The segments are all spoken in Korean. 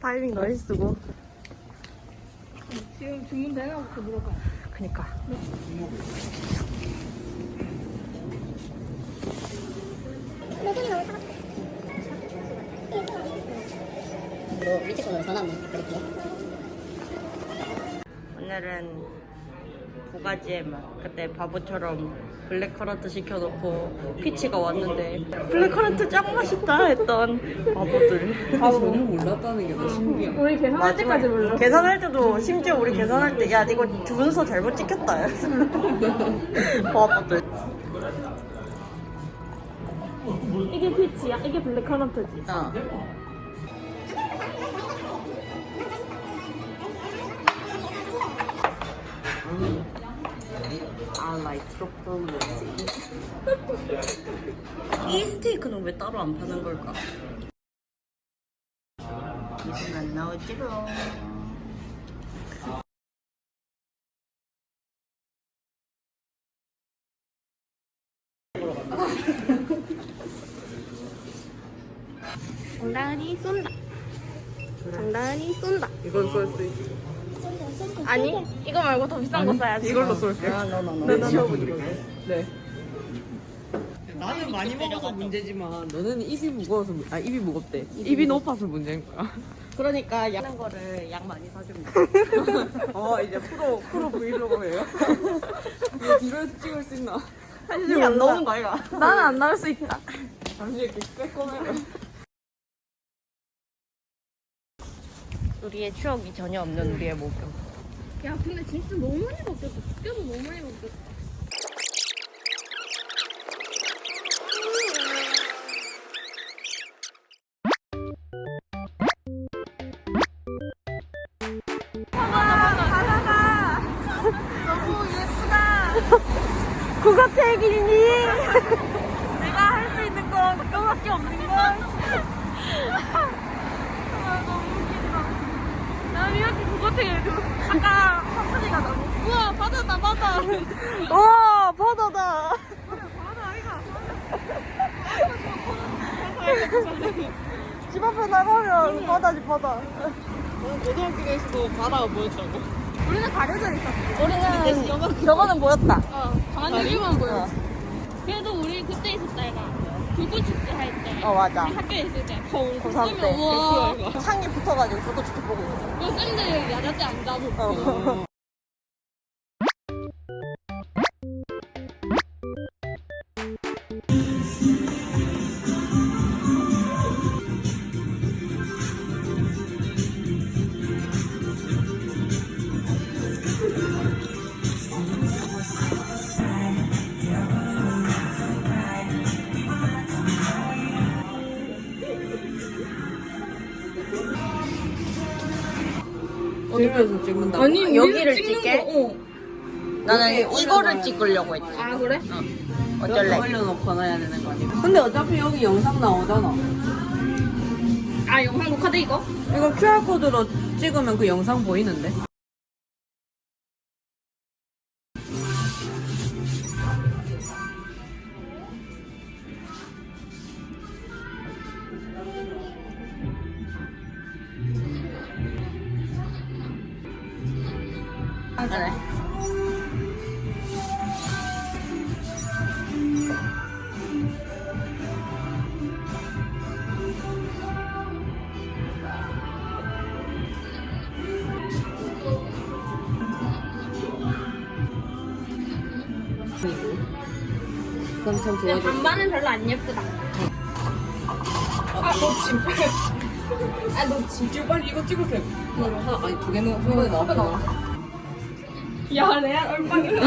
타이밍 너희 쓰고. 지금 주문 되나 부터 물어봐. 그니까. 뭐 밑에 거는 전화 한번 드릴게요. 오늘은 두 가지의 맛. 그때 바보처럼 블랙커런트 시켜놓고 피치가 왔는데 블랙커런트 짱 맛있다 했던 바보들. 전혀 몰랐다는 게 더 신기해. 우리 계산할 때까지 몰랐어. 계산할 때도 심지어 우리 계산할 때 야 이거 주문서 잘못 찍혔다. 바보들. 이게 피치야? 이게 블랙커런트지? 어. I like truffle 이 스테이크는 왜 따로 안 파는 걸까? 이건 안 나오지롱. 장난이 쏜다. 장난이 쏜다. 이건 쏠수 있지. 아니, 이거 말고 더 비싼 거 써야지. 이걸로 쏠게. 아, no, no. 네, 치워보도록 해. 네. 나는 많이 먹어서 문제지만 너는 입이 무거워서 문- 아 입이 무겁대. 입이 높아서 문제인 거야. 그러니까 양는 거를 양 많이 사주면 돼. 어 이제 프로 프로 브이로그예요. 이거 뒤로해서 찍을 수 있나? 사실 안 나오는 거 아이가? 나는 안 나올 수 있다. 잠시 이렇게 빼꼼해. 우리의 추억이 전혀 없는 우리의 목욕. 야, 근데 진짜 너무 많이 바뀌었어. 숙제도 너무 많이 바뀌었어. 그거 책이니? 내가 할 수 있는 건 그거밖에 없는 걸. 아, 너무 웃긴다. 나 되게 그, 아까 사투리가 너무. 우와, 바다다, 바다. 우와 바다다. 집 앞에 나가면 바다지 바다. 고등학교 때에서도 바다가 보였다고. 우리는 가려져 있었어. 우리는 저거는 보였다. 어, 반대로만 보여. 그래도 우리 그때 있었다, 이가 불꽃 축제. 어 맞아. 학교에 있을 때. 거울 고3 때 우와. 창이 붙어가지고 저도 축구 보고 있어. 그 쌤들 야자때 안 자고. 어. 들면서 찍는다. 아니, 여기를 우리는 찍는 찍게? 거, 어. 나는 이거를 찍으려고 했지. 아, 그래? 어쩔래? 올려놓거나 해야 되는 거 아니야? 근데 어차피 여기 영상 나오잖아. 아, 영상 녹화돼, 이거? 이거 QR코드로 찍으면 그 영상 보이는데? 그래. 그건 참 근데 좋아졌어. 반반은 별로 안 예쁘다. 아, 너 지금. 아, 너. 지금 빨리 이거 찍으세요. 하나, 아니 두 개는 한 번에 나왔구나. 야, 레알 얼빵이다.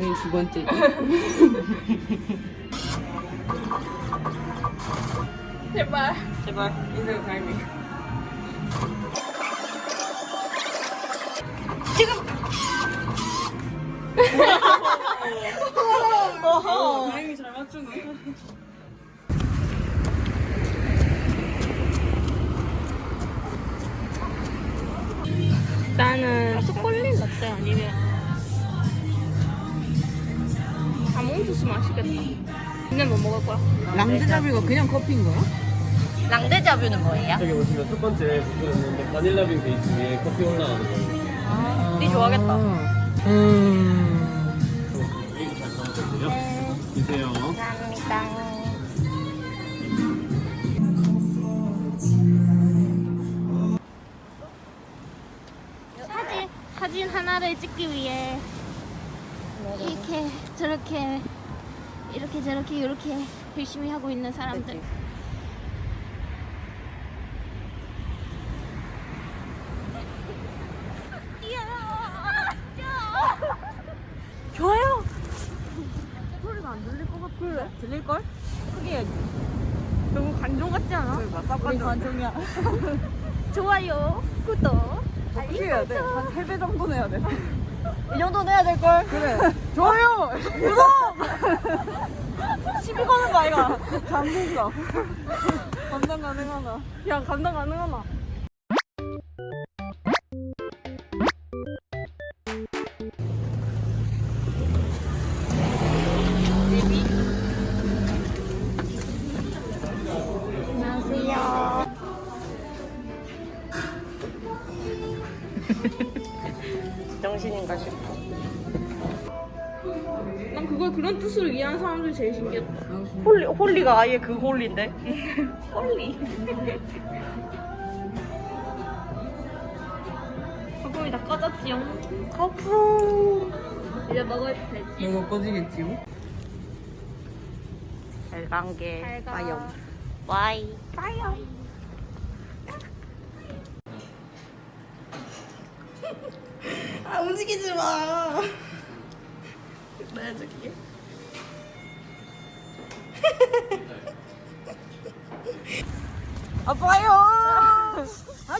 여기 두 번째. 제발. 제발 인생 타이밍. 지금. 어, 다행히 잘 맞추네. 나는 초콜릿 라떼 아니면 아몬드 주스 맛있겠다. 근데 뭐 먹을 거야? 랑드자비가 그냥 커피인 거야? 랑데자뷰는 뭐예요? 여기 보시면 첫 번째 부분은 바닐라빈 베이스 위에 커피 올라가는 거예요. 니 좋아하겠다. 음. 이거 잘 나오거든요. 드세요. 감사합니다. 하나를 찍기 위해 이렇게 저렇게 이렇게 저렇게 이렇게 열심히 하고 있는 사람들. 좋아요. 소리가 안 들릴 것 같아. 들릴 걸? 크게 해야지. 너무 관종 같지 않아? 우리 관종이야. 좋아요, 구독. 어떻게 해야 돼? 한 3배 정도는 해야 돼. 이 정도는 해야 될 걸. 그래. 좋아요. 구독. 시비 거는 거 아이가? 감동감. 감당 가능하나? 야 감당 가능하나? 정신인가 싶어. 난 그걸 그런 뜻으로 이해하는 사람들이 제일 신기했다. 홀리, 홀리가 아예 그 홀리인데. 홀리. 거품이 다 꺼졌지요. 거품. 이제 먹어도 되지. 너무 꺼지겠지? 별관계. 잘 가. 와요. 와이. 빠요. 아 움직이지 마. 나야 저기. 아빠요. 아